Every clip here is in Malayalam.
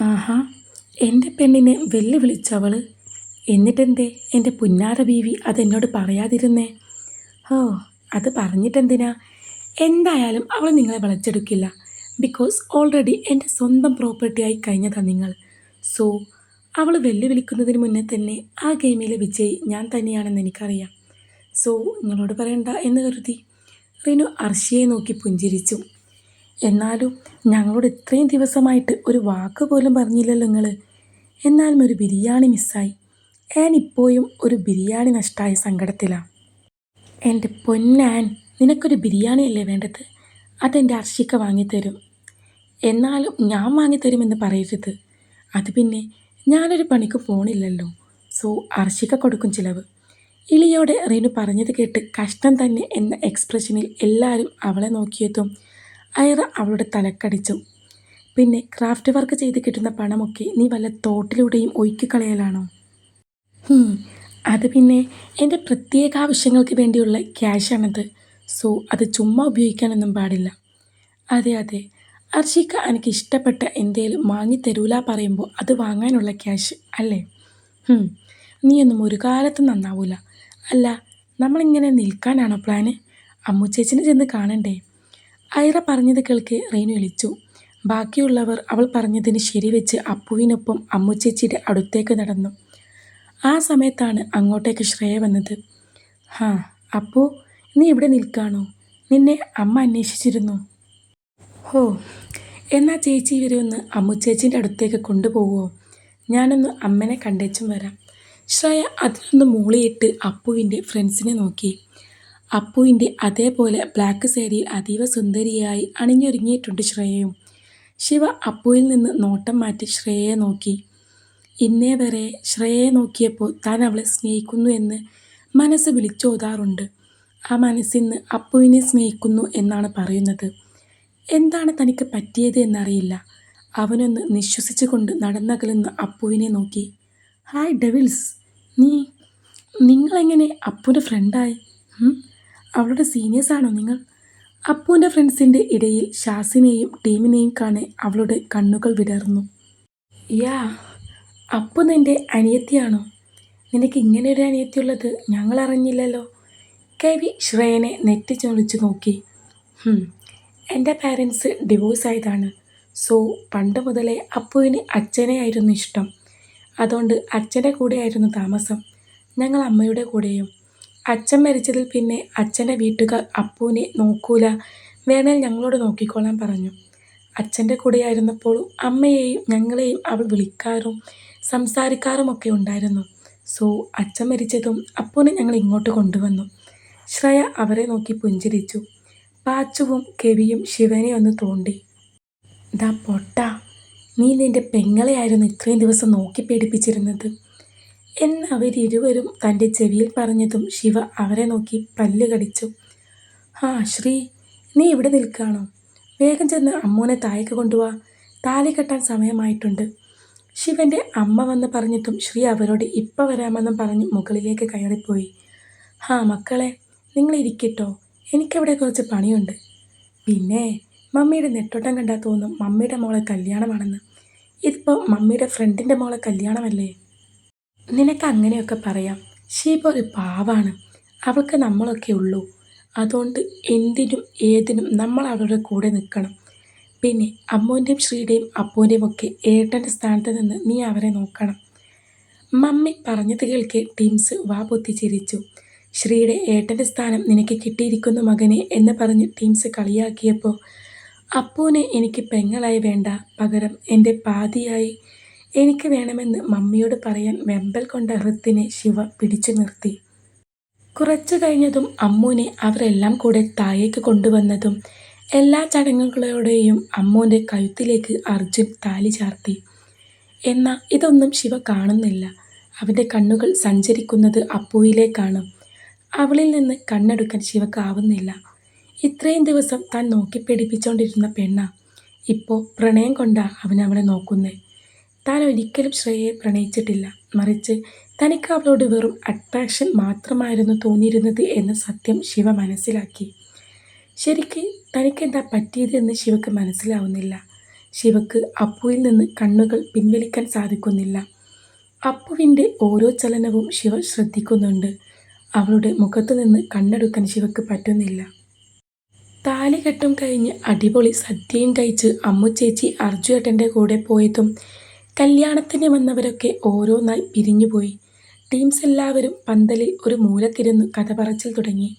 ആഹാ എന്റെ പെണ്ണിനെ വെല്ലുവിളിച്ചവൾ എന്നിട്ടെന്തേ എന്റെ പുന്നാര ബീവി അതെന്നോട് പറയാതിരുന്നേ? ഓ അത് പറഞ്ഞിട്ടെന്തിനാ? എന്തായാലും അവൾ നിങ്ങളെ വളച്ചെടുക്കില്ല. ബിക്കോസ് ഓൾറെഡി എന്റെ സ്വന്തം പ്രോപ്പർട്ടിയായി കഴിഞ്ഞതാണ് നിങ്ങൾ. സോ അവൾ വെല്ലുവിളിക്കുന്നതിന് മുന്നേ തന്നെ ആ ഗെയിമിലെ വിജയി ഞാൻ തന്നെയാണെന്ന് എനിക്കറിയാം. സോ നിങ്ങളോട് പറയണ്ട എന്ന് കരുതി. റിനു അർഷിയെ നോക്കി പുഞ്ചിരിച്ചു. എന്നാലും ഞങ്ങളോട് ഇത്രയും ദിവസമായിട്ട് ഒരു വാക്ക് പോലും പറഞ്ഞില്ലല്ലോ നിങ്ങൾ എന്നാലും ഒരു ബിരിയാണി മിസ്സായി. ഞാൻ ഇപ്പോഴും ഒരു ബിരിയാണി നഷ്ടമായ സങ്കടത്തിലാണ് എന്റെ പൊന്നാൻ നിനക്കൊരു ബിരിയാണി അല്ലേ വേണ്ടത്? അതെന്റെ അർഷിക്ക വാങ്ങിത്തരും. എന്നാലും ഞാൻ വാങ്ങിത്തരുമെന്ന് പറയരുത്. അത് പിന്നെ ഞാനൊരു പണിക്ക് പോണില്ലല്ലോ. സോ അർഷിക്ക കൊടുക്കും ചിലവ്. ഇളിയോടെ റീനു പറഞ്ഞത് കേട്ട് കഷ്ടം തന്നെ എന്ന എക്സ്പ്രഷനിൽ എല്ലാവരും അവളെ നോക്കിയതും ഐറ അവളുടെ തലക്കടിച്ചു. പിന്നെ ക്രാഫ്റ്റ് വർക്ക് ചെയ്ത് കിട്ടുന്ന പണമൊക്കെ നീ വല്ല തോട്ടിലൂടെയും ഒഴുക്കിക്കളയലാണോ? അത് പിന്നെ എന്റെ പ്രത്യേക ആവശ്യങ്ങൾക്ക് വേണ്ടിയുള്ള ക്യാഷാണത്. സോ അത് ചുമ്മാ ഉപയോഗിക്കാനൊന്നും പാടില്ല. അതെ അതെ. അർഷിക്ക എനിക്ക് ഇഷ്ടപ്പെട്ട എന്തേലും വാങ്ങി തരൂല പറയുമ്പോൾ അത് വാങ്ങാനുള്ള ക്യാഷ് അല്ലേ? നീയൊന്നും ഒരു കാലത്തും നന്നാവൂല. അല്ല നമ്മളിങ്ങനെ നിൽക്കാനാണോ പ്ലാന്? അമ്മുച്ചേച്ചിനെ ചെന്ന് കാണണ്ടേ? ഐറ പറഞ്ഞത് കേൾക്കെ റീനു വിളിച്ചു ബാക്കിയുള്ളവർ അവൾ പറഞ്ഞതിന് ശരിവെച്ച് അപ്പുവിനൊപ്പം അമ്മുച്ചേച്ചിയുടെ അടുത്തേക്ക് നടന്നു. ആ സമയത്താണ് അങ്ങോട്ടേക്ക് ശ്രേയ വന്നത്. ഹാ അപ്പു നീ ഇവിടെ നിൽക്കാണോ? നിന്നെ അമ്മ അന്വേഷിച്ചിരുന്നു. ഹോ എന്നാ ചേച്ചി ഇവരെ ഒന്ന് അമ്മുച്ചേച്ചിന്റെ അടുത്തേക്ക് കൊണ്ടുപോകുമോ ഞാനൊന്ന് അമ്മനെ കണ്ടേച്ചും വരാം. ശ്രേയ അതിലൊന്ന് മൂളിയിട്ട് അപ്പുവിന്റെ ഫ്രണ്ട്സിനെ നോക്കി. അപ്പുവിന്റെ അതേപോലെ ബ്ലാക്ക് സാരിയിൽ അതീവ സുന്ദരിയായി അണിഞ്ഞൊരുങ്ങിയിട്ടുണ്ട് ശ്രേയയും. ശിവ അപ്പുവിൽ നിന്ന് നോട്ടം മാറ്റി ശ്രേയയെ നോക്കി. ഇന്നേ വരെ ശ്രേയയെ നോക്കിയപ്പോൾ താൻ അവളെ സ്നേഹിക്കുന്നു എന്ന് മനസ്സ് വിളിച്ചോതാറുണ്ട് ആ മനസ്സിന്ന് അപ്പുവിനെ സ്നേഹിക്കുന്നു എന്നാണ് പറയുന്നത്. എന്താണ് തനിക്ക് പറ്റിയത് എന്നറിയില്ല. അവനൊന്ന് നിശ്വസിച്ചുകൊണ്ട് നടന്നകലുന്ന അപ്പുവിനെ നോക്കി. ഹായ് ഡെവിൾസ് നീ നിങ്ങളെങ്ങനെ അപ്പുവിന്റെ ഫ്രണ്ടായി? അവളുടെ സീനിയേഴ്സാണോ നിങ്ങൾ? അപ്പുവിന്റെ ഫ്രണ്ട്സിന്റെ ഇടയിൽ ഷാസിനെയും ടീമിനെയും കാണെ അവളുടെ കണ്ണുകൾ വിടർന്നു. യാ അപ്പു നിന്റെ അനിയത്തിയാണോ? നിനക്ക് ഇങ്ങനെ ഒരു അനിയത്തിയുള്ളത് ഞങ്ങൾ അറിഞ്ഞില്ലല്ലോ. കവി ശ്രേയനെ നെറ്റിച്ച് ചൊളിച്ചു നോക്കി. "ഹും, എന്റെ പാരൻസ് ഡിവോഴ്സ് ആയതാണ്. സോ പണ്ട് മുതലേ അപ്പുവിന് അച്ഛനെയായിരുന്നു ഇഷ്ടം. അതുകൊണ്ട് അച്ഛന്റെ കൂടെയായിരുന്നു താമസം. ഞങ്ങൾ അമ്മയുടെ കൂടെയും. അച്ഛൻ മരിച്ചതിൽ പിന്നെ അച്ഛന്റെ വീട്ടുകാർ അപ്പൂനെ നോക്കൂല. വേണേൽ ഞങ്ങളോട് നോക്കിക്കോളാൻ പറഞ്ഞു. അച്ഛന്റെ കൂടെയായിരുന്നപ്പോൾ അമ്മയെയും ഞങ്ങളെയും അവൾ വിളിക്കാറും സംസാരിക്കാറുമൊക്കെ ഉണ്ടായിരുന്നു. സോ അച്ഛൻ മരിച്ചതും അപ്പൂനെ ഞങ്ങൾ ഇങ്ങോട്ട് കൊണ്ടുവന്നു. ശ്രേയ അവരെ നോക്കി പുഞ്ചിരിച്ചു. പാച്ചുവും കെവിയും ശിവനെ ഒന്ന് തോണ്ടി. ദാ പൊട്ട നീ നിന്റെ പെങ്ങളെയായിരുന്നു ഇത്രയും ദിവസം നോക്കി പേടിപ്പിച്ചിരുന്നത്. എന്ന് അവരിരുവരും തന്റെ ചെവിയിൽ പറഞ്ഞതും ശിവ അവരെ നോക്കി പല്ല് കടിച്ചു. ആ ശ്രീ നീ ഇവിടെ നിൽക്കുകയാണോ വേഗം ചെന്ന് അമ്മൂനെ താഴേക്ക് കൊണ്ടുപോവാ താലി കെട്ടാൻ സമയമായിട്ടുണ്ട്. ശിവന്റെ അമ്മ വന്ന് പറഞ്ഞിട്ടും ശ്രീ അവരോട് ഇപ്പം വരാമെന്നും പറഞ്ഞ് മുകളിലേക്ക് കയറിപ്പോയി. ഹാ മക്കളെ നിങ്ങൾ ഇരിക്കട്ടോ. എനിക്കവിടെ കുറച്ച് പണിയുണ്ട്. പിന്നെ മമ്മിയുടെ നെട്ടോട്ടം കണ്ടാൽ തോന്നും മമ്മിയുടെ മോളെ കല്യാണമാണെന്ന്. ഇതിപ്പോൾ മമ്മിയുടെ ഫ്രണ്ടിന്റെ മോളെ കല്യാണമല്ലേ? നിനക്ക് അങ്ങനെയൊക്കെ പറയാം. ഷീബ ഒരു പാവാണ്. അവൾക്ക് നമ്മളൊക്കെ ഉള്ളൂ. അതുകൊണ്ട് എന്തിനും ഏതിനും നമ്മൾ അവളുടെ കൂടെ നിൽക്കണം. പിന്നെ അമ്മൂന്റെയും ശ്രീയുടെയും അപ്പൂന്റെയും ഒക്കെ ഏട്ടന്റെ സ്ഥാനത്ത് നിന്ന് നീ അവരെ നോക്കണം. മമ്മി പറഞ്ഞത് കേൾക്കെ ടീംസ് വാ ചിരിച്ചു. ശ്രീയുടെ ഏട്ടന്റെ സ്ഥാനം നിനക്ക് കിട്ടിയിരിക്കുന്നു മകനെ എന്ന് പറഞ്ഞ് ടീംസ് കളിയാക്കിയപ്പോൾ അപ്പൂനെ എനിക്ക് പെങ്ങളായി വേണ്ട. പകരം എന്റെ പാതിയായി എനിക്ക് വേണമെന്ന് മമ്മിയോട് പറയാൻ വെമ്പൽ കൊണ്ട ഹൃത്തിനെ ശിവ പിടിച്ചു നിർത്തി. കുറച്ചു കഴിഞ്ഞതും അമ്മൂനെ അവരെല്ലാം കൂടെ താഴേക്ക് കൊണ്ടുവന്നതും എല്ലാ ചടങ്ങുകളോടെയും അമ്മൂന്റെ കഴുത്തിലേക്ക് അർജുൻ താലി ചാർത്തി. എന്നാൽ ഇതൊന്നും ശിവ കാണുന്നില്ല. അവന്റെ കണ്ണുകൾ സഞ്ചരിക്കുന്നത് അപ്പുവിലേക്കാണ്. അവളിൽ നിന്ന് കണ്ണെടുക്കാൻ ശിവക്കാവുന്നില്ല ഇത്രയും ദിവസം താൻ നോക്കി പേടിപ്പിച്ചുകൊണ്ടിരുന്ന പെണ്ണ. ഇപ്പോൾ പ്രണയം കൊണ്ടാണ് അവൻ അവളെ നോക്കുന്നേ. താൻ ഒരിക്കലും ശ്രേയയെ പ്രണയിച്ചിട്ടില്ല. മറിച്ച് തനിക്ക് അവളോട് വെറും അട്രാക്ഷൻ മാത്രമായിരുന്നു തോന്നിയിരുന്നത് എന്ന സത്യം ശിവ മനസ്സിലാക്കി. ശരിക്ക് തനിക്കെന്താ പറ്റിയത് എന്ന് ശിവക്ക് മനസ്സിലാവുന്നില്ല. ശിവക്ക് അപ്പുവിൽ നിന്ന് കണ്ണുകൾ പിൻവലിക്കാൻ സാധിക്കുന്നില്ല. അപ്പുവിന്റെ ഓരോ ചലനവും ശിവ ശ്രദ്ധിക്കുന്നുണ്ട്. അവളുടെ മുഖത്തു നിന്ന് കണ്ണെടുക്കാൻ ശിവക്ക് പറ്റുന്നില്ല. താലികെട്ടും കഴിഞ്ഞ് അടിപൊളി സദ്യയും കഴിച്ച് അമ്മുച്ചേച്ചി അർജുനേട്ടന്റെ കൂടെ പോയതും കല്യാണത്തിന് വന്നവരൊക്കെ ഓരോന്നായി പിരിഞ്ഞുപോയി. ടീംസ് എല്ലാവരും പന്തലിൽ ഒരു മൂലത്തിരുന്ന് കഥ പറച്ചിൽ തുടങ്ങി.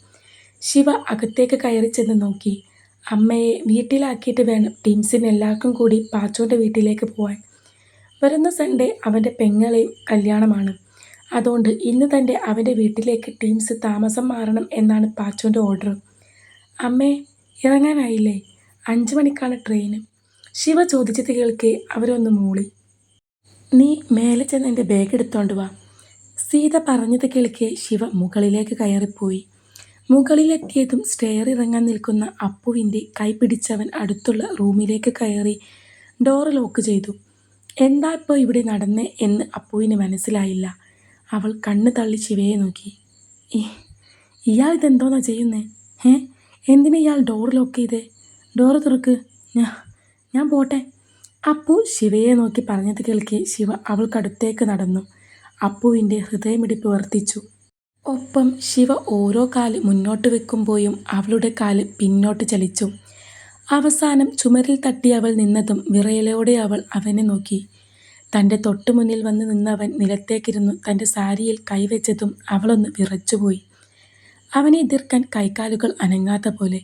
ശിവ അകത്തേക്ക് കയറി ചെന്ന് നോക്കി. അമ്മയെ വീട്ടിലാക്കിയിട്ട് വേണം ടീംസിന് എല്ലാവർക്കും കൂടി പാച്ചോന്റെ വീട്ടിലേക്ക് പോവാൻ. വരുന്ന സൺഡേ അവന്റെ പെങ്ങളെ കല്യാണമാണ്. അതുകൊണ്ട് ഇന്ന് തന്നെ അവന്റെ വീട്ടിലേക്ക് ടീംസ് താമസം മാറണം എന്നാണ് പാച്ചോന്റെ ഓർഡർ അമ്മേ ഇറങ്ങാനായില്ലേ? അഞ്ച് മണിക്കാണ് ട്രെയിന്. ശിവ ചോദിച്ചത് കേൾക്കെ അവരൊന്ന് മൂളി. നീ മേലെ ചെന്ന് എന്റെ ബാഗ് എടുത്തോണ്ട് വാ. സീത പറഞ്ഞത് കേൾക്കെ ശിവ മുകളിലേക്ക് കയറിപ്പോയി. മുകളിലെത്തിയതും സ്റ്റെയർ ഇറങ്ങാൻ നിൽക്കുന്ന അപ്പുവിന്റെ കൈ പിടിച്ചവൻ അടുത്തുള്ള റൂമിലേക്ക് കയറി ഡോർ ലോക്ക് ചെയ്തു. എന്താ ഇപ്പോൾ ഇവിടെ നടന്നേ എന്ന് അപ്പുവിന് മനസ്സിലായില്ല. അവൾ കണ്ണ് തള്ളി ശിവയെ നോക്കി. ഇയാൾ ഇതെന്തോന്നാ ചെയ്യുന്നേ? ഏ എന്തിനാ ഇയാൾ ഡോർ ലോക്ക് ചെയ്തേ? ഡോറ് തുറക്ക്. ഞാൻ പോട്ടെ. അപ്പു ശിവയെ നോക്കി പറഞ്ഞത് കേൾക്കെ ശിവ അവൾക്കടുത്തേക്ക് നടന്നു. അപ്പുവിന്റെ ഹൃദയമിടിപ്പ് വർദ്ധിച്ചു. ഒപ്പം ശിവ ഓരോ കാൽ മുന്നോട്ട് വെക്കുമ്പോഴും അവളുടെ കാൽ പിന്നോട്ട് ചലിച്ചു. അവസാനം ചുമരിൽ തട്ടി അവൾ നിന്നതും വിറയലോടെ അവൾ അവനെ നോക്കി. തന്റെ തൊട്ടു മുന്നിൽ വന്ന് നിന്നവൻ നിലത്തേക്കിരുന്നു തന്റെ സാരിയിൽ കൈവച്ചതും അവളൊന്ന് വിറച്ചുപോയി അവനെ എതിർക്കാൻ കൈകാലുകൾ അനങ്ങാത്ത പോലെ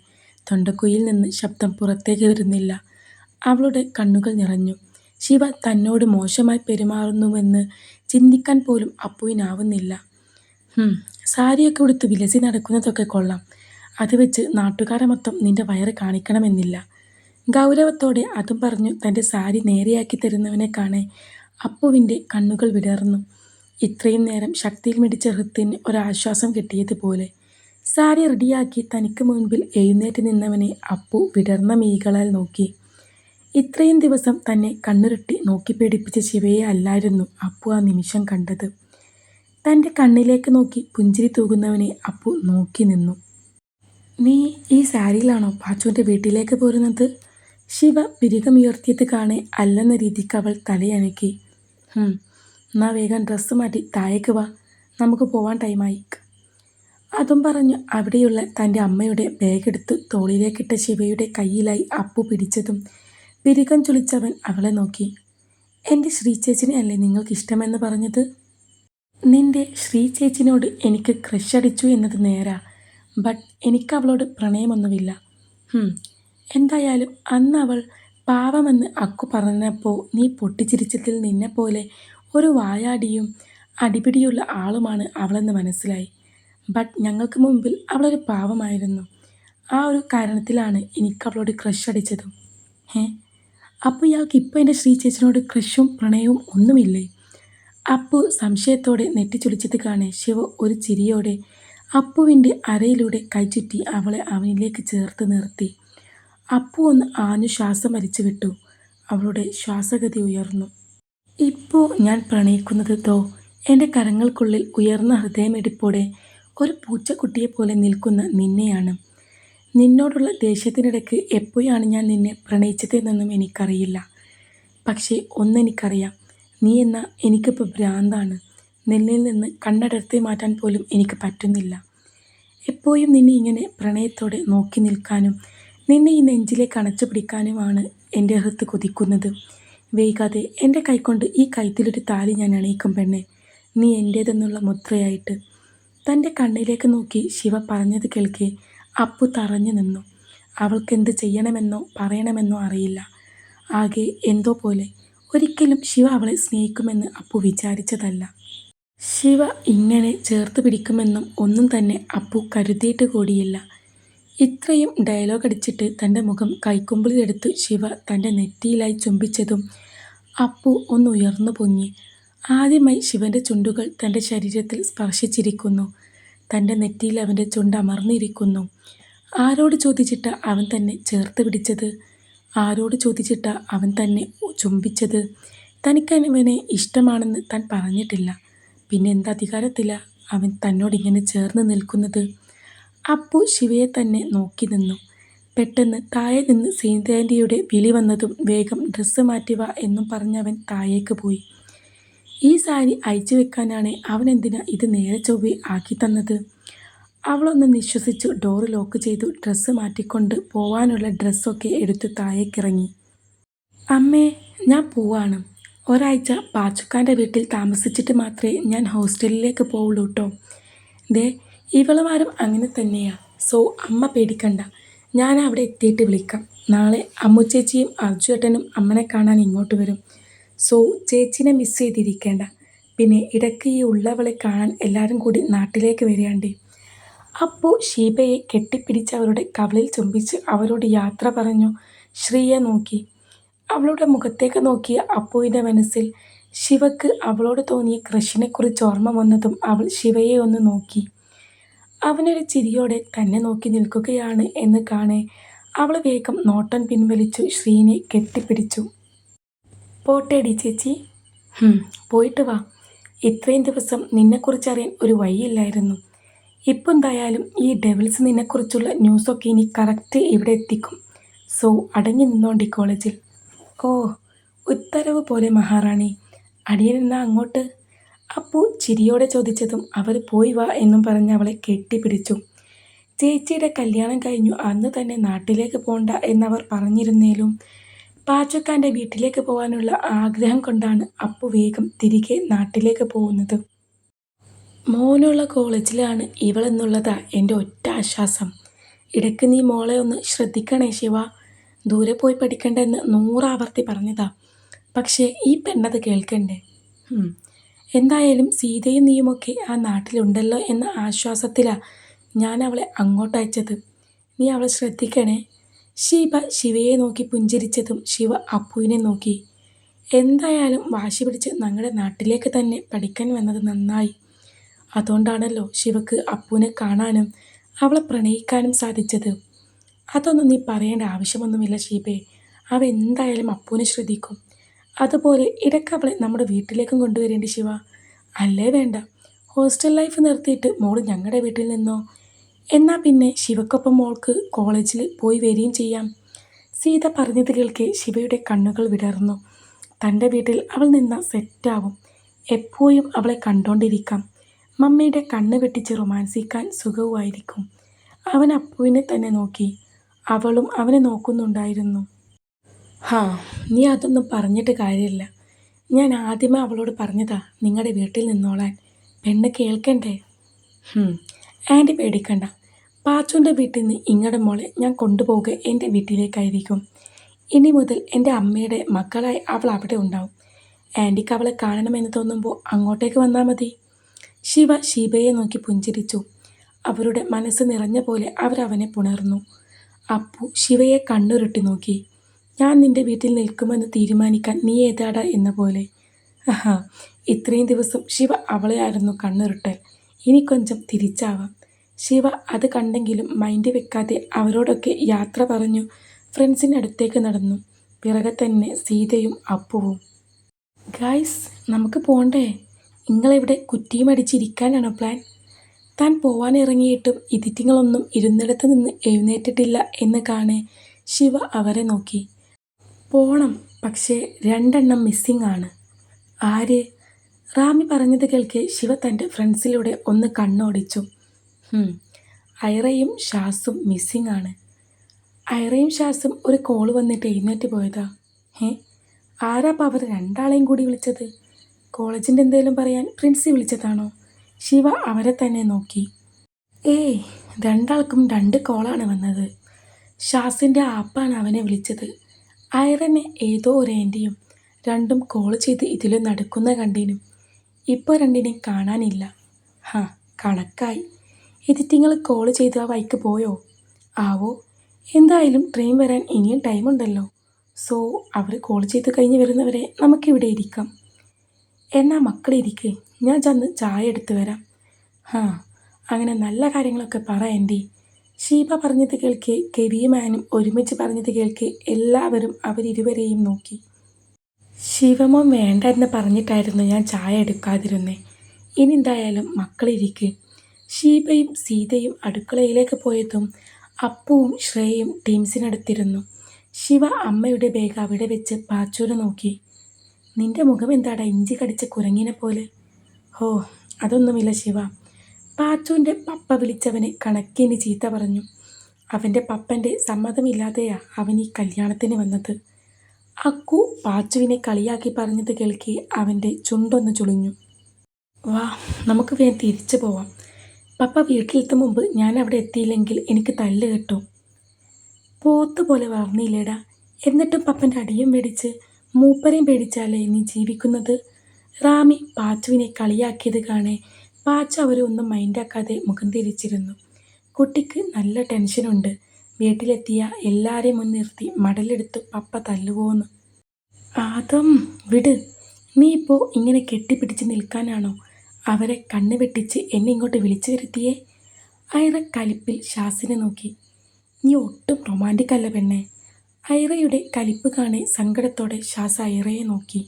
തൊണ്ടക്കുയിൽ നിന്ന് ശബ്ദം പുറത്തേക്ക് വരുന്നില്ല. അവളുടെ കണ്ണുകൾ നിറഞ്ഞു. ശിവ തന്നോട് മോശമായി പെരുമാറുന്നുവെന്ന് ചിന്തിക്കാൻ പോലും അപ്പുവിനാവുന്നില്ല. സാരിയൊക്കെ ഉടുത്ത് വിലസി നടക്കുന്നതൊക്കെ കൊള്ളാം. അത് വെച്ച് നാട്ടുകാരെ മൊത്തം നിന്റെ വയറ് കാണിക്കണമെന്നില്ല. ഗൗരവത്തോടെ അതും പറഞ്ഞു തന്റെ സാരി നേരെയാക്കി തരുന്നവനെ കാണെ അപ്പുവിന്റെ കണ്ണുകൾ വിടർന്നു. ഇത്രയും നേരം ശക്തിയിൽ മിടിച്ച ഹൃത്തിന് ഒരാശ്വാസം കിട്ടിയതുപോലെ. സാരി റെഡിയാക്കി തനിക്ക് മുൻപിൽ എഴുന്നേറ്റ് നിന്നവനെ അപ്പു വിടർന്ന മീകളാൽ നോക്കി. ഇത്രയും ദിവസം തന്നെ കണ്ണുരുട്ടി നോക്കി പേടിപ്പിച്ച ശിവയെ അല്ലായിരുന്നു അപ്പു ആ നിമിഷം കണ്ടത്. തന്റെ കണ്ണിലേക്ക് നോക്കി പുഞ്ചിരി തൂകുന്നവനെ അപ്പു നോക്കി നിന്നു. നീ ഈ സാരിയിലാണോ പാച്ചുവിന്റെ വീട്ടിലേക്ക് പോരുന്നത് ശിവ പിരികമുയർത്തിയത് കാണെ അല്ലെന്ന രീതിക്ക് അവൾ തലയനക്കി. എന്നാ വേഗം ഡ്രസ്സ് മാറ്റി താഴേക്ക് വാ. നമുക്ക് പോവാൻ ടൈമായി അതും പറഞ്ഞു അവിടെയുള്ള തന്റെ അമ്മയുടെ ബാഗ് ബാഗെടുത്ത് തോളിലേക്കിട്ട ശിവയുടെ കയ്യിലായി അപ്പു പിടിച്ചതും പിരികം ചുളിച്ചവൻ അവളെ നോക്കി. എന്റെ ശ്രീചേച്ചിനെ അല്ലേ നിങ്ങൾക്ക് ഇഷ്ടമെന്ന് പറഞ്ഞത്? നിന്റെ ശ്രീചേച്ചിനോട് എനിക്ക് ക്രഷ് അടിച്ചു എന്നത് നേരാ ബട്ട് എനിക്ക് അവളോട് പ്രണയമൊന്നുമില്ല എന്തായാലും അന്ന് അവൾ പാവമെന്ന് അക്കു പറഞ്ഞപ്പോൾ നീ പൊട്ടിച്ചിരിച്ചതിൽ നിന്നെപ്പോലെ ഒരു വായാടിയും അടിപിടിയുള്ള ആളുമാണ് അവളെന്ന് മനസ്സിലായി. ബട്ട് ഞങ്ങൾക്ക് മുമ്പിൽ അവളൊരു പാവമായിരുന്നു. ആ ഒരു കാരണത്തിലാണ് എനിക്ക് അവളോട് ക്രഷ് അടിച്ചതും ഏ അപ്പോൾ ഇയാൾക്ക് ഇപ്പോൾ എന്റെ ശ്രീ ചേച്ചിനോട് ക്രഷും പ്രണയവും ഒന്നുമില്ലേ? അപ്പു സംശയത്തോടെ നെറ്റിച്ചുളിച്ചത് കാണെ ശിവ ഒരു ചിരിയോടെ അപ്പുവിന്റെ അരയിലൂടെ കൈചുറ്റി അവളെ അവനിലേക്ക് ചേർത്ത് നിർത്തി. അപ്പു ഒന്ന് ആഞ്ഞു ശ്വാസം വലിച്ചു വിട്ടു. അവളുടെ ശ്വാസഗതി ഉയർന്നു. ഇപ്പോൾ ഞാൻ പ്രണയിക്കുന്നത് തോ എന്റെ കരങ്ങൾക്കുള്ളിൽ ഉയർന്ന ഹൃദയമിടിപ്പോടെ ഒരു പൂച്ചക്കുട്ടിയെപ്പോലെ നിൽക്കുന്ന നിന്നെയാണ്. നിന്നോടുള്ള ദേഷ്യത്തിനിടയ്ക്ക് എപ്പോഴാണ് ഞാൻ നിന്നെ പ്രണയിച്ചതെന്നൊന്നും എനിക്കറിയില്ല. പക്ഷേ ഒന്നെനിക്കറിയാം. നീ എന്ന എനിക്കിപ്പോൾ ഭ്രാന്താണ്. നിന്നിൽ നിന്ന് കണ്ണടർത്തി മാറ്റാൻ പോലും എനിക്ക് പറ്റുന്നില്ല. എപ്പോഴും നിന്നെ ഇങ്ങനെ പ്രണയത്തോടെ നോക്കി നിൽക്കാനും നിന്നെ ഈ നെഞ്ചിലേക്ക് അണച്ചു പിടിക്കാനുമാണ് എന്റെ ഹൃത്ത് കൊതിക്കുന്നത്. വൈകാതെ എന്റെ കൈക്കൊണ്ട് ഈ കൈത്തിലൊരു താലി ഞാൻ അണിയിക്കും പെണ്ണെ. നീ എന്റേതെന്നുള്ള മുദ്രയായിട്ട്. തന്റെ കണ്ണിലേക്ക് നോക്കി ശിവ പറഞ്ഞത് കേൾക്കെ. അപ്പു തറഞ്ഞു നിന്നു. അവൾക്ക് എന്ത് ചെയ്യണമെന്നോ പറയണമെന്നോ അറിയില്ല. ആകെ എന്തോ പോലെ. ഒരിക്കലും ശിവ അവളെ സ്നേഹിക്കുമെന്ന് അപ്പു വിചാരിച്ചതല്ല. ശിവ ഇങ്ങനെ ചേർത്ത് പിടിക്കുമെന്നും ഒന്നും തന്നെ അപ്പു കരുതിയിട്ട് കൂടിയില്ല. ഇത്രയും ഡയലോഗ് അടിച്ചിട്ട് തന്റെ മുഖം കൈക്കുമ്പിളിലെടുത്ത് ശിവ തന്റെ നെറ്റിയിലായി ചുംബിച്ചതും അപ്പു ഒന്ന് ഉയർന്നു പൊങ്ങി. ആദ്യമായി ശിവന്റെ ചുണ്ടുകൾ തന്റെ ശരീരത്തിൽ സ്പർശിച്ചിരിക്കുന്നു. തന്റെ നെറ്റിയിൽ അവന്റെ ചുണ്ട് അമർന്നിരിക്കുന്നു. ആരോട് ചോദിച്ചിട്ട അവൻ തന്നെ ചേർത്ത് പിടിച്ചത്? ആരോട് ചോദിച്ചിട്ട അവൻ തന്നെ ചുംബിച്ചത്? തനിക്കവനെ ഇഷ്ടമാണെന്ന് താൻ പറഞ്ഞിട്ടില്ല. പിന്നെ എന്ത് അധികാരത്തിലാണ് അവൻ തന്നോടിങ്ങനെ ചേർന്ന് നിൽക്കുന്നത്? അപ്പു ശിവയെ തന്നെ നോക്കി നിന്നു. പെട്ടെന്ന് താഴെ നിന്ന് സീതാന്റിയുടെ വിളി വന്നതും വേഗം ഡ്രസ്സ് മാറ്റുക എന്നും പറഞ്ഞവൻ താഴേക്ക് പോയി. ഈ സാരി അയച്ചു വെക്കാനാണ് അവൻ എന്തിനാ ഇത് നേരെ ചൊവ്വെ ആക്കി തന്നത്? അവളൊന്ന് നിശ്വസിച്ചു ഡോറ് ലോക്ക് ചെയ്തു ഡ്രസ്സ് മാറ്റിക്കൊണ്ട് പോവാനുള്ള ഡ്രസ്സൊക്കെ എടുത്ത് താഴേക്കിറങ്ങി. അമ്മേ ഞാൻ പോവാണ്. ഒരാഴ്ച പാച്ചുക്കാന്റെ വീട്ടിൽ താമസിച്ചിട്ട് മാത്രമേ ഞാൻ ഹോസ്റ്റലിലേക്ക് പോവുള്ളൂ കേട്ടോ ദേ ഇവളുമാരും അങ്ങനെ തന്നെയാണ് സോ അമ്മ പേടിക്കണ്ട. ഞാൻ അവിടെ എത്തിയിട്ട് വിളിക്കാം. നാളെ അമ്മുച്ചേച്ചിയും ചേച്ചിയും അർജുവേട്ടനും അമ്മനെ കാണാൻ ഇങ്ങോട്ട് വരും. സോ ചേച്ചിനെ മിസ് ചെയ്തിരിക്കേണ്ട. പിന്നെ ഇടയ്ക്ക് ഈ ഉള്ളവളെ കാണാൻ എല്ലാവരും കൂടി നാട്ടിലേക്ക് വരികയാണ്ടേ. അപ്പോൾ ഷീബയെ കെട്ടിപ്പിടിച്ച് അവരുടെ കവളിൽ ചുംബിച്ച് അവരോട് യാത്ര പറഞ്ഞു. ശ്രീയെ നോക്കി. അവളുടെ മുഖത്തേക്ക് നോക്കിയ അപ്പുവിന്റെ മനസ്സിൽ ശിവക്ക് അവളോട് തോന്നിയ ക്രഷിനെക്കുറിച്ച് ഓർമ്മ വന്നതും അവൾ ശിവയെ ഒന്ന് നോക്കി. അവനൊരു ചിരിയോടെ തന്നെ നോക്കി നിൽക്കുകയാണ് എന്ന് കാണെ. അവൾ വേഗം നോട്ടം പിൻവലിച്ചു ശ്രീനെ കെട്ടിപ്പിടിച്ചു. പോട്ടേടി ചേച്ചി. പോയിട്ട് വാ. ഇത്രയും ദിവസം നിന്നെക്കുറിച്ചറിയാൻ ഒരു വഴിയില്ലായിരുന്നു. ഇപ്പം എന്തായാലും ഈ ഡെവിൾസ് നിന്നെക്കുറിച്ചുള്ള ന്യൂസൊക്കെ ഇനി കറക്റ്റ് ഇവിടെ എത്തിക്കും. സോ അടങ്ങി നിന്നോണ്ടി കോളേജിൽ. ഓ ഉത്തരവ് പോലെ മഹാറാണി. അടിയനെന്നാ അങ്ങോട്ട്? അപ്പോൾ ചിരിയോടെ ചോദിച്ചതും അവർ പോയി വാ എന്നും പറഞ്ഞ് അവളെ കെട്ടിപ്പിടിച്ചു. ചേച്ചിയുടെ കല്യാണം കഴിഞ്ഞു അന്ന് തന്നെ നാട്ടിലേക്ക് പോണ്ട എന്നവർ പറഞ്ഞിരുന്നേലും പാച്ചക്കാന്റെ വീട്ടിലേക്ക് പോകാനുള്ള ആഗ്രഹം കൊണ്ടാണ് അപ്പു വേഗം തിരികെ നാട്ടിലേക്ക് പോകുന്നത്. മോനുള്ള കോളേജിലാണ് ഇവളെന്നുള്ളതാ എന്റെ ഒറ്റ ആശ്വാസം. ഇടയ്ക്ക് നീ മോളെ ഒന്ന് ശ്രദ്ധിക്കണേ ശിവ. ദൂരെ പോയി പഠിക്കണ്ടെന്ന് നൂറാവർത്തി പറഞ്ഞതാ. പക്ഷേ ഈ പെണ്ണത് കേൾക്കണ്ടേ? എന്തായാലും സീതയും നീയുമൊക്കെ ആ നാട്ടിലുണ്ടല്ലോ എന്ന ആശ്വാസത്തിലാണ് ഞാൻ അവളെ അങ്ങോട്ട് അയച്ചത് നീ അവളെ ശ്രദ്ധിക്കണേ. ശിവ ശിവയെ നോക്കി പുഞ്ചിരിച്ചതും ശിവ അപ്പുവിനെ നോക്കി. എന്തായാലും വാശി പിടിച്ച് ഞങ്ങളുടെ നാട്ടിലേക്ക് തന്നെ പഠിക്കാൻ വന്നത് നന്നായി. അതുകൊണ്ടാണല്ലോ ശിവക്ക് അപ്പുവിനെ കാണാനും അവളെ പ്രണയിക്കാനും സാധിച്ചത്. അതൊന്നും നീ പറയേണ്ട ആവശ്യമൊന്നുമില്ല ഷീബേ അവ എന്തായാലും അപ്പുവിനെ ശ്രദ്ധിക്കും. അതുപോലെ ഇടയ്ക്ക് അവളെ നമ്മുടെ വീട്ടിലേക്കും കൊണ്ടുവരേണ്ടി ശിവ. അല്ലേ വേണ്ട. ഹോസ്റ്റൽ ലൈഫ് നിർത്തിയിട്ട് മോൾ ഞങ്ങളുടെ വീട്ടിൽ നിന്നോ? എന്നാൽ പിന്നെ ശിവക്കൊപ്പം മോൾക്ക് കോളേജിൽ പോയി വരികയും ചെയ്യാം. സീത പറഞ്ഞത് കേൾക്കെ ശിവയുടെ കണ്ണുകൾ വിടർന്നു. തന്റെ വീട്ടിൽ അവൾ നിന്ന സെറ്റാവും. എപ്പോഴും അവളെ കണ്ടോണ്ടിരിക്കാം. മമ്മിയുടെ കണ്ണ് വെട്ടിച്ച് റൊമാൻസിക്കാൻ സുഖവുമായിരിക്കും. അവൻ അപ്പുവിനെ തന്നെ നോക്കി. അവളും അവനെ നോക്കുന്നുണ്ടായിരുന്നു. ഹാ നീ അതൊന്നും പറഞ്ഞിട്ട് കാര്യമില്ല. ഞാൻ ആദ്യമേ അവളോട് പറഞ്ഞതാ നിങ്ങളുടെ വീട്ടിൽ നിന്നോളാൻ. പെണ്ണ് കേൾക്കണ്ടേ? ആന്റി പേടിക്കണ്ട. പാച്ചുന്റെ വീട്ടിൽ നിന്ന് ഇങ്ങടെ മോളെ ഞാൻ കൊണ്ടുപോവുക എന്റെ വീട്ടിലേക്കായിരിക്കും. ഇനി മുതൽ എന്റെ അമ്മയുടെ മക്കളായി അവൾ അവിടെ ഉണ്ടാവും. ആന്റിക്ക് അവളെ കാണണമെന്ന് തോന്നുമ്പോൾ അങ്ങോട്ടേക്ക് വന്നാൽ മതി. ശിവ ശിവയെ നോക്കി പുഞ്ചിരിച്ചു. അവരുടെ മനസ്സ് നിറഞ്ഞ പോലെ അവരവനെ പുണർന്നു. അപ്പു ശിവയെ കണ്ണുരുട്ടി നോക്കി. ഞാൻ നിന്റെ വീട്ടിൽ നിൽക്കുമെന്ന് തീരുമാനിക്കാൻ നീ ഏതാടാ എന്ന പോലെ. ആഹാ ഇത്രയും ദിവസം ശിവ അവളെയായിരുന്നു കണ്ണുരുട്ടൽ. ഇനി കൊഞ്ചം തിരിച്ചാവാം. ശിവ അത് കണ്ടെങ്കിലും മൈൻഡ് വെക്കാതെ അവരോടൊക്കെ യാത്ര പറഞ്ഞു ഫ്രണ്ട്സിനടുത്തേക്ക് നടന്നു. പിറകെ തന്നെ സീതയും അപ്പുവും. ഗായ്സ് നമുക്ക് പോണ്ടേ? നിങ്ങളിവിടെ കുറ്റിയും അടിച്ചിരിക്കാനാണോ പ്ലാൻ? താൻ പോവാനിറങ്ങിയിട്ടും ഇതിറ്റിങ്ങളൊന്നും ഇരുന്നിടത്ത് നിന്ന് എഴുന്നേറ്റിട്ടില്ല എന്ന് കാണെ ശിവ അവരെ നോക്കി. പോണം പക്ഷേ രണ്ടെണ്ണം മിസ്സിംഗ് ആണ്. ആര്? റാമി പറഞ്ഞത് കേൾക്കെ ശിവ തന്റെ ഫ്രണ്ട്സിലൂടെ ഒന്ന് കണ്ണോടിച്ചു. ഐറയും ഷാസും മിസ്സിംഗ് ആണ്. ഐറയും ഷാസും ഒരു കോൾ വന്നിട്ട് എഴുന്നേറ്റ് പോയതാ. ഏ ആരാപ്പം അവർ രണ്ടാളെയും കൂടി വിളിച്ചത്? കോളേജിന്റെ എന്തെങ്കിലും പറയാൻ പ്രിൻസി വിളിച്ചതാണോ? ശിവ അവരെ തന്നെ നോക്കി. ഏയ് രണ്ടാൾക്കും രണ്ട് കോളാണ് വന്നത്. ഷാസിന്റെ ആപ്പാണ് അവനെ വിളിച്ചത്. ഐറനെ ഏതോ ഒരു ആന്റിയും രണ്ടും കോൾ ചെയ്ത് ഇതിലും നടക്കുന്ന കണ്ടീനും. ഇപ്പോൾ രണ്ടിനെയും കാണാനില്ല. ഹാ കണക്കായി. എഡിറ്റിങ്ങൾ കോൾ ചെയ്ത് ആ വൈക്ക് പോയോ? ആവോ? എന്തായാലും ട്രെയിൻ വരാൻ ഇനിയും ടൈമുണ്ടല്ലോ സോ അവർ കോൾ ചെയ്ത് കഴിഞ്ഞ് വരുന്നവരെ നമുക്കിവിടെ ഇരിക്കാം. എന്നാ മക്കളിരിക്കേ ഞാൻ ചെന്ന് ചായ എടുത്തു വരാം. ഹാ അങ്ങനെ നല്ല കാര്യങ്ങളൊക്കെ പറ എന്റെ ഷീബ പറഞ്ഞത് കേൾക്കെ കെരിയുമാനും ഒരുമിച്ച് പറഞ്ഞത് കേൾക്കെ എല്ലാവരും അവരിരുവരെയും നോക്കി. ശിവമോൻ വേണ്ട എന്ന് പറഞ്ഞിട്ടായിരുന്നു ഞാൻ ചായ എടുക്കാതിരുന്നേ. ഇനി എന്തായാലും മക്കളിരിക്ക്. ഷീബയും സീതയും അടുക്കളയിലേക്ക് പോയതും അപ്പുവും ശ്രേയയും ടീംസിനടുത്തിരുന്നു. ശിവ അമ്മയുടെ ബാഗ് അവിടെ വെച്ച് പാച്ചൂരെ നോക്കി. നിന്റെ മുഖം എന്താടാ? ഇഞ്ചി കടിച്ച കുരങ്ങിനെ പോലെ. ഹോ അതൊന്നുമില്ല ശിവ. പാച്ചുവിന്റെ പപ്പ വിളിച്ചവനെ കണക്കിന് ചീത്ത പറഞ്ഞു. അവന്റെ പപ്പന്റെ സമ്മതമില്ലാതെയാ അവൻ ഈ കല്യാണത്തിന് വന്നത്. അക്കു പാച്ചുവിനെ കളിയാക്കി പറഞ്ഞത് കേൾക്കി അവന്റെ ചുണ്ടൊന്ന് ചുളിഞ്ഞു. വാ നമുക്ക് വേഗം തിരിച്ചു പോവാം. പപ്പ വീട്ടിലെത്തും മുമ്പ് ഞാൻ അവിടെ എത്തിയില്ലെങ്കിൽ എനിക്ക് തല്ല് കിട്ടും. പോത്ത് പോലെ വളർന്നില്ലേടാ. എന്നിട്ടും പപ്പന്റെ അടിയും പേടിച്ച് മൂപ്പരെയും പേടിച്ചാലേ നീ ജീവിക്കുന്നത്? റാമി പാച്ചുവിനെ കളിയാക്കിയത് കാണെ പാച്ചു അവരെ ഒന്നും മൈൻഡാക്കാതെ മുഖം തിരിച്ചിരുന്നു. കുട്ടിക്ക് നല്ല ടെൻഷനുണ്ട്. വീട്ടിലെത്തിയ എല്ലാവരെയും മുൻനിർത്തി മടലെടുത്ത് പപ്പ തല്ലുപോന്ന് ആദം വിട്. നീ ഇപ്പോൾ ഇങ്ങനെ കെട്ടിപ്പിടിച്ച് നിൽക്കാനാണോ? അവരെ കണ്ണ് വെട്ടിച്ച് എന്നെ ഇങ്ങോട്ട് വിളിച്ചു വരുത്തിയേ? ഐറ കലിപ്പിൽ ഷാസിനെ നോക്കി. നീ ഒട്ടും റൊമാന്റിക് അല്ല പെണ്ണെ. ഐറയുടെ കലിപ്പ് കാണെ സങ്കടത്തോടെ ഷാസ് ഐറയെ നോക്കി.